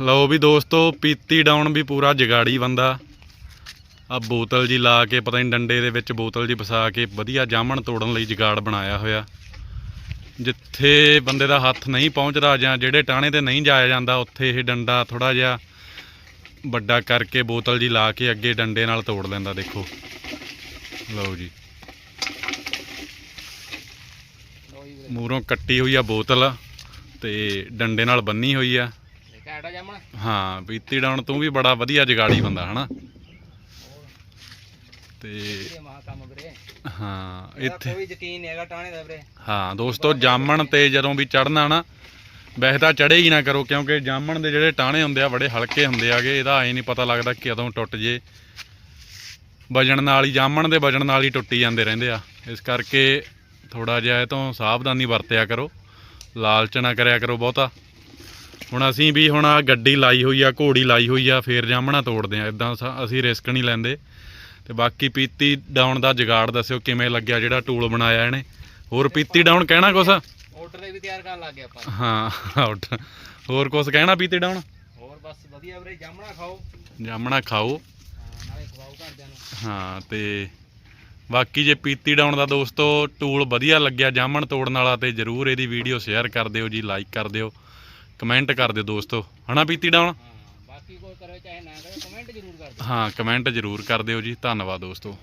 ਲਓ ਵੀ ਦੋਸਤੋ, ਪੀਤੀ ਡਾਊਨ ਵੀ ਪੂਰਾ ਜਗਾੜੀ ਬੰਦਾ। ਆ ਬੋਤਲ ਜੀ ਲਾ ਕੇ, ਪਤਾ ਨਹੀਂ ਡੰਡੇ ਦੇ ਵਿੱਚ ਬੋਤਲ ਜੀ ਫਸਾ ਕੇ ਵਧੀਆ ਜਾਮਣ ਤੋੜਨ ਲਈ ਜਗਾੜ ਬਣਾਇਆ ਹੋਇਆ। ਜਿੱਥੇ ਬੰਦੇ ਦਾ ਹੱਥ ਨਹੀਂ ਪਹੁੰਚਦਾ ਜਾਂ ਜਿਹੜੇ ਟਾਣੇ ਤੇ ਨਹੀਂ ਜਾਇਆ ਜਾਂਦਾ, ਉੱਥੇ ਇਹ ਡੰਡਾ ਥੋੜਾ ਜਿਹਾ ਵੱਡਾ ਕਰਕੇ ਬੋਤਲ ਜੀ ਲਾ ਕੇ ਅੱਗੇ ਡੰਡੇ ਨਾਲ ਤੋੜ ਲੈਂਦਾ, ਦੇਖੋ। ਲਓ ਜੀ। ਮੂਰੋਂ ਕੱਟੀ ਹੋਈ ਆ ਬੋਤਲ ਤੇ ਡੰਡੇ ਨਾਲ ਬੰਨੀ ਹੋਈ ਆ। ਜਾਮਣ। ਹਾਂ ਪੀਤੀ ਡਾਉਣ ਤੂੰ ਵੀ ਬੜਾ ਵਧੀਆ ਜਗਾੜੀ ਬੰਦਾ ਹਨਾ। ਤੇ ਹਾਂ ਇੱਥੇ ਕੋਈ ਯਕੀਨ ਨਹੀਂ ਹੈਗਾ ਟਾਣੇ ਦਾ ਵੀਰੇ। ਹਾਂ ਦੋਸਤੋ ਜਾਮਣ ਤੇ ਜਦੋਂ ਵੀ ਚੜਨਾ ਨਾ ਵੈਸੇ ਤਾਂ ਚੜੇ ਹੀ ਨਾ ਕਰੋ ਕਿਉਂਕਿ ਜਾਮਣ ਦੇ ਜਿਹੜੇ ਟਾਣੇ ਹੁੰਦੇ ਆ ਬੜੇ ਹਲਕੇ ਹੁੰਦੇ ਆਗੇ ਇਹਦਾ ਐ ਨਹੀਂ ਪਤਾ ਲੱਗਦਾ ਕਦੋਂ ਟੁੱਟ ਜੇ। ਵਜਣ ਨਾਲ ਹੀ ਜਾਮਣ ਦੇ ਵਜਣ ਨਾਲ ਹੀ ਟੁੱਟੀ ਜਾਂਦੇ ਰਹਿੰਦੇ ਆ। ਇਸ ਕਰਕੇ ਥੋੜਾ ਜਿਹਾ ਇਹ ਤੋਂ ਸਾਵਧਾਨੀ ਵਰਤਿਆ ਕਰੋ। ਲਾਲਚ ਨਾ ਕਰਿਆ ਕਰੋ ਬਹੁਤਾ। ਹੁਣ ਅਸੀਂ ਵੀ ਹੁਣ ਆ ਗੱਡੀ ਲਾਈ ਹੋਈ ਆ ਘੋੜੀ ਲਾਈ ਹੋਈ ਆ ਫੇਰ ਜਾਮਣਾ ਤੋੜਦੇ ਆ। ਇਦਾਂ ਅਸੀਂ ਰਿਸਕ ਨਹੀਂ ਲੈਂਦੇ। ਤੇ ਬਾਕੀ ਪੀਤੀ ਡਾਊਨ ਦਾ ਜਗਾੜ ਦੱਸਿਓ ਕਿਵੇਂ ਲੱਗਿਆ ਜਿਹੜਾ ਟੂਲ ਬਣਾਇਆ ਇਹਨੇ। ਹੋਰ ਪੀਤੀ ਡਾਊਨ ਕਹਿਣਾ ਕੁਛ? ਆਰਡਰ ਦੇ ਵੀ ਤਿਆਰ ਕਰਨ ਲੱਗ ਗਏ ਆਪਾਂ। ਹਾਂ ਆਊਟ ਹੋਰ ਕੁਛ ਕਹਿਣਾ ਪੀਤੀ ਡਾਊਨ ਹੋਰ ਬਸ ਵਧੀਆ ਵੀਰੇ ਜਾਮਣਾ ਖਾਓ। ਜਾਮਣਾ ਖਾਓ। ਹਾਂ, ਨਾਲੇ ਖਵਾਓ ਘਰਦਿਆਂ ਨੂੰ। ਹਾਂ ਤੇ ਬਾਕੀ ਜੇ ਪੀਤੀ ਡਾਊਨ ਦਾ ਦੋਸਤੋ ਟੂਲ ਵਧੀਆ ਲੱਗਿਆ ਜਾਮਣ ਤੋੜਨ ਵਾਲਾ ਤੇ ਜਰੂਰ ਇਹਦੀ ਵੀਡੀਓ ਸ਼ੇਅਰ ਕਰ ਦਿਓ ਜੀ ਲਾਈਕ ਕਰ ਦਿਓ। ਕਮੈਂਟ ਕਰ ਦਿਓ ਦੋਸਤੋ। ਹਨਾ ਪੀਤੀ ਹਾਂ ਬਾਕੀ ਕੋਈ ਕਰੇ ਚਾਹੇ ਨਾ ਕਰੇ ਕਮੈਂਟ ਜ਼ਰੂਰ ਕਰ ਦਿਓ। ਹਾਂ ਕਮੈਂਟ ਜਰੂਰ ਕਰ ਦਿਓ ਜੀ। ਧੰਨਵਾਦ ਦੋਸਤੋ।